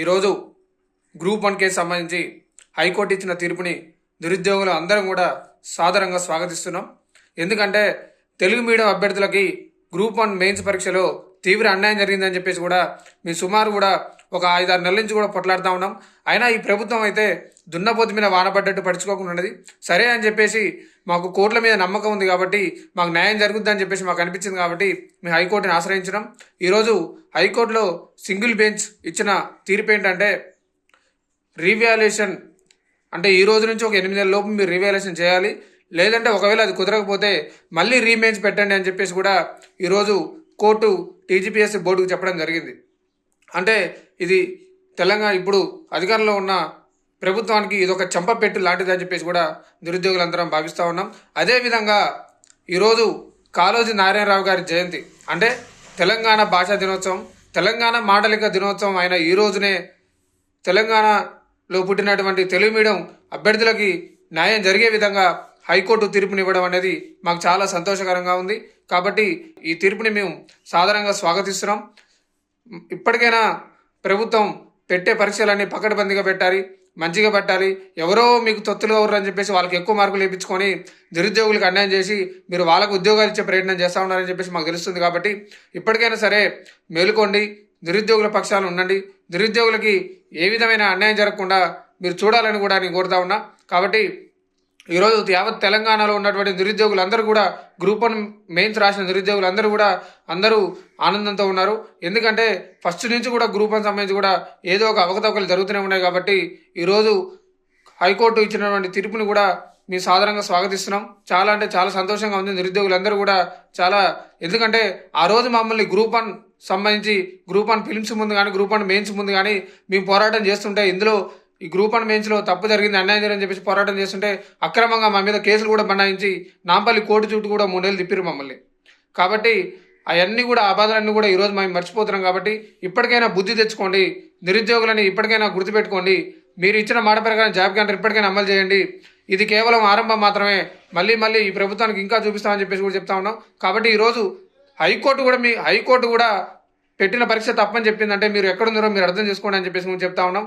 ఈరోజు group one case సంబంధించి high court ఇచ్చిన తీర్పుని నిరుద్యోగులు అందరం కూడా సాదరంగా స్వాగతిస్తున్నాం. ఎందుకంటే తెలుగు మీడియం అభ్యర్థులకి గ్రూప్ వన్ మెయిన్స్ పరీక్షలో తీవ్ర అన్యాయం జరిగిందని చెప్పేసి కూడా మీ సుమారు కూడా ఒక ఐదారు నెలల నుంచి కూడా పొట్లాడుతూ ఉన్నాం. అయినా ఈ ప్రభుత్వం అయితే దున్నపోతు మీద వానపడ్డట్టు పడుచుకోకుండా ఉన్నది. సరే అని చెప్పేసి మాకు కోర్టుల మీద నమ్మకం ఉంది కాబట్టి మాకు న్యాయం జరుగుద్దని చెప్పేసి మాకు అనిపించింది కాబట్టి మేము హైకోర్టుని ఆశ్రయించడం ఈరోజు హైకోర్టులో సింగిల్ బెంచ్ ఇచ్చిన తీర్పు ఏంటంటే రీవాల్యుయేషన్ అంటే ఈ రోజు నుంచి ఒక ఎనిమిది నెలల లోపు మీరు రీవాల్యుయేషన్ చేయాలి. లేదంటే ఒకవేళ అది కుదరకపోతే మళ్ళీ రీమేన్స్ పెట్టండి అని చెప్పేసి కూడా ఈరోజు కోర్టు టీజీపీఎస్సీ బోర్డుకు చెప్పడం జరిగింది. అంటే ఇది తెలంగాణ ఇప్పుడు అధికారంలో ఉన్న ప్రభుత్వానికి ఇది ఒక చెంపపెట్టు లాంటిది అని చెప్పేసి కూడా నిరుద్యోగులందరం భావిస్తూ ఉన్నాం. అదేవిధంగా ఈరోజు కాళోజీ నారాయణరావు గారి జయంతి. అంటే తెలంగాణ భాషా దినోత్సవం తెలంగాణ మాండలిక దినోత్సవం అయిన ఈ రోజునే తెలంగాణలో పుట్టినటువంటి తెలుగు మీడియం అభ్యర్థులకి న్యాయం జరిగే విధంగా హైకోర్టు తీర్పునివ్వడం అనేది మాకు చాలా సంతోషకరంగా ఉంది. కాబట్టి ఈ తీర్పుని మేము సాధారణంగా స్వాగతిస్తున్నాం. ఇప్పటికైనా ప్రభుత్వం పెట్టే పరీక్షలన్నీ పకడ్బందీగా పెట్టాలి మంచిగా పెట్టాలి. ఎవరో మీకు తొత్తులు ఎవరు అని చెప్పేసి వాళ్ళకి ఎక్కువ మార్కులు ఇప్పించుకొని నిరుద్యోగులకు అన్యాయం చేసి మీరు వాళ్ళకు ఉద్యోగాలు ఇచ్చే ప్రయత్నం చేస్తూ ఉన్నారని చెప్పేసి మాకు తెలుస్తుంది కాబట్టి ఇప్పటికైనా సరే మేలుకోండి. నిరుద్యోగుల పక్షాన ఉండండి. నిరుద్యోగులకి ఏ విధమైన అన్యాయం జరగకుండా మీరు చూడాలని కూడా నేను కోరుతా ఉన్నా. కాబట్టి ఈరోజు యావత్ తెలంగాణలో ఉన్నటువంటి నిరుద్యోగులు అందరూ కూడా గ్రూప్ వన్ మెయిన్స్ రాసిన నిరుద్యోగులు అందరూ కూడా అందరూ ఆనందంతో ఉన్నారు. ఎందుకంటే ఫస్ట్ నుంచి కూడా గ్రూప్ వన్ సంబంధించి కూడా ఏదో ఒక అవకతవకలు జరుగుతూనే ఉన్నాయి కాబట్టి ఈరోజు హైకోర్టు ఇచ్చినటువంటి తీర్పుని కూడా మేము సాధారణంగా స్వాగతిస్తున్నాం. చాలా అంటే చాలా సంతోషంగా ఉంది. నిరుద్యోగులందరూ కూడా చాలా ఎందుకంటే ఆ రోజు మమ్మల్ని గ్రూప్ వన్ సంబంధించి గ్రూప్ వన్ ఫిల్మ్స్ ముందు కానీ గ్రూప్ వన్ మెయిన్స్ ముందు కానీ మేము పోరాటం చేస్తుంటే ఇందులో ఈ గ్రూప్ వన్ మెయిన్స్లో తప్పు జరిగింది అన్యాయం జరిగిందని చెప్పేసి పోరాటం చేస్తుంటే అక్రమంగా మా మీద కేసులు కూడా బనాయించి నాంపల్లి కోర్టు చుట్టూ కూడా మూడేళ్ళు తిప్పిరు మమ్మల్ని. కాబట్టి అవన్నీ కూడా ఆ బాధలన్నీ కూడా ఈరోజు మేము మర్చిపోతున్నాం కాబట్టి ఇప్పటికైనా బుద్ధి తెచ్చుకోండి నిరుద్యోగులని ఇప్పటికైనా గుర్తుపెట్టుకోండి మీరు ఇచ్చిన మాట ప్రకారం జాబ్ క్యాంటర్ ఇప్పటికైనా అమలు చేయండి. ఇది కేవలం ఆరంభం మాత్రమే. మళ్ళీ మళ్ళీ ఈ ప్రభుత్వానికి ఇంకా చూపిస్తామని చెప్పేసి కూడా చెప్తా ఉన్నాం. కాబట్టి ఈరోజు హైకోర్టు కూడా మీ హైకోర్టు కూడా పెట్టిన పరీక్ష తప్పని చెప్పిందంటే మీరు ఎక్కడున్నారో మీరు అర్థం చేసుకోండి అని చెప్పేసి కూడా చెప్తా ఉన్నాం.